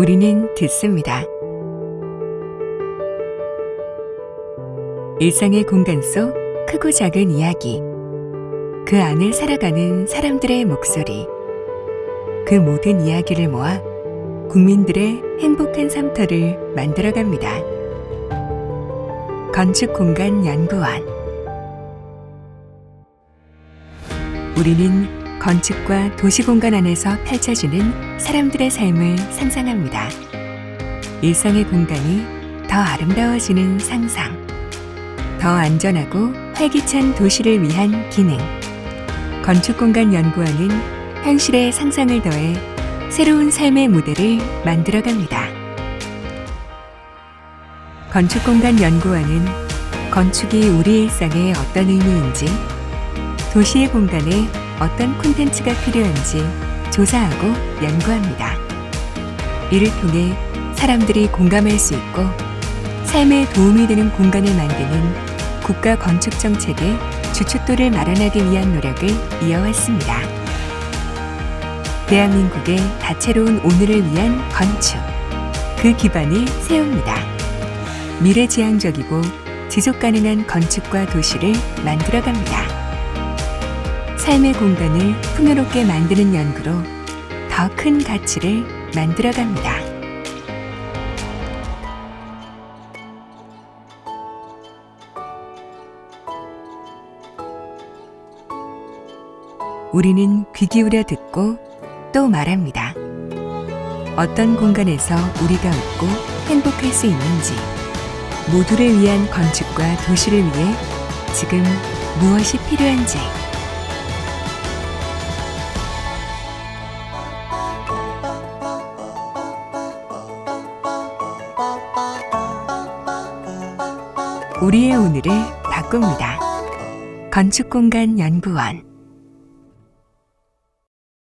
우리는 듣습니다. 일상의 공간 속 크고 작은 이야기. 그 안을 살아가는 사람들의 목소리. 그 모든 이야기를 모아 국민들의 행복한 삶터를 만들어갑니다. 건축 공간 연구원. 우리는 건축과 도시 공간 안에서 펼쳐지는 사람들의 삶을 상상합니다. 일상의 공간이 더 아름다워지는 상상. 더 안전하고 활기찬 도시를 위한 기능. 건축 공간 연구원은 현실의 상상을 더해 새로운 삶의 무대를 만들어 갑니다. 건축 공간 연구원은 건축이 우리 일상에 어떤 의미인지, 도시의 공간에 어떤 콘텐츠가 필요한지 조사하고 연구합니다. 이를 통해 사람들이 공감할 수 있고 삶에 도움이 되는 공간을 만드는 국가 건축 정책의 주춧돌을 마련하기 위한 노력을 이어왔습니다. 대한민국의 다채로운 오늘을 위한 건축. 그 기반을 세웁니다. 미래지향적이고 지속 가능한 건축과 도시를 만들어 갑니다. 삶의 공간을 풍요롭게 만드는 연구로 더 큰 가치를 만들어 갑니다. 우리는 귀 기울여 듣고 또 말합니다. 어떤 공간에서 우리가 웃고 행복할 수 있는지, 모두를 위한 건축과 도시를 위해 지금 무엇이 필요한지, 우리의 오늘을 바꿉니다. 건축공간 연구원